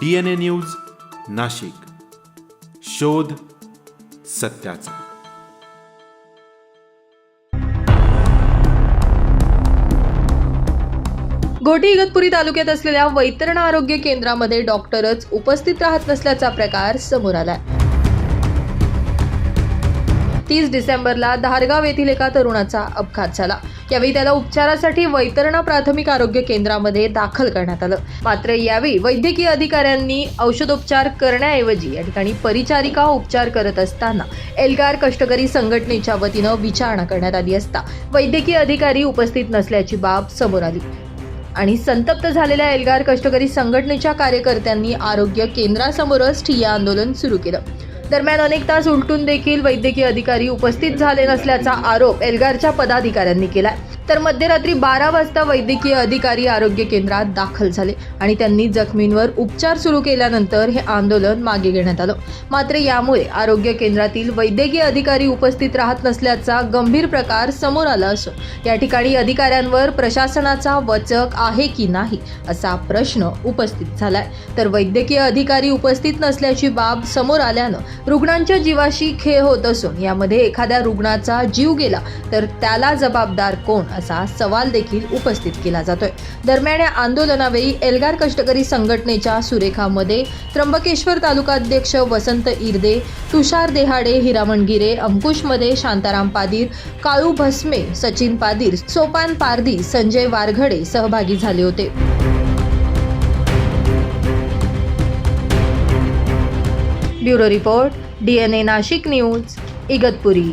D N A news Nashik. शोध सत्याचा. घोटी इगतपुरी तालुक्यात असलेल्या वैतरणा आरोग्य केंद्रामध्ये डॉक्टरच उपस्थित राहत नसल्याचा प्रकार समोर आलाय. तीस डिसेंबरला धारगाव येथील एका तरुणाचा अपघात झाला. यावेळी त्याला उपचारासाठी वैतरणा प्राथमिक आरोग्य केंद्रामध्ये दाखल करण्यात आलं. मात्र यावेळी वैद्यकीय अधिकाऱ्यांनी औषधोपचार करण्याऐवजी या ठिकाणी परिचारिका उपचार करत असताना एल्गार कष्टकरी संघटनेच्या वतीनं विचारणा करण्यात आली असता वैद्यकीय अधिकारी उपस्थित नसल्याची बाब समोर आली. आणि संतप्त झालेल्या एल्गार कष्टकरी संघटनेच्या कार्यकर्त्यांनी आरोग्य केंद्रासमोरच ठिय्या आंदोलन सुरू केलं. दरम्यान अनेक तास उलटून देखील वैद्यकीय अधिकारी उपस्थित झाले नसल्याचा आरोप एल्गारच्या पदाधिकाऱ्यांनी केला तर मध्यरात्री बारा वाजता वैद्यकीय अधिकारी आरोग्य केंद्रात दाखल झाले आणि त्यांनी जखमींवर उपचार सुरू केल्यानंतर हे आंदोलन मागे घेण्यात आलं. मात्र यामुळे आरोग्य केंद्रातील वैद्यकीय अधिकारी उपस्थित राहत नसल्याचा गंभीर प्रकार समोर आला असून या ठिकाणी अधिकाऱ्यांवर प्रशासनाचा वचक आहे की नाही असा प्रश्न उपस्थित झालाय. तर वैद्यकीय अधिकारी उपस्थित नसल्याची बाब समोर आल्यानं रुग्णांच्या जीवाशी खेळ होत असून यामध्ये एखाद्या रुग्णाचा जीव गेला तर त्याला जबाबदार कोण असा सवाल देखील उपस्थित केला जातोय. दरम्यान या आंदोलनावेळी एल्गार कष्टकरी संघटनेच्या सुरेखामध्ये त्र्यंबकेश्वर तालुकाध्यक्ष वसंत इर्दे तुषार देहाडे हिरामण गिरे अंकुशमध्ये शांताराम पादीर काळू भस्मे सचिन पादीर सोपान पारदी संजय वारघडे सहभागी झाले होते. Bureau report D N A Nashik news Igatpuri.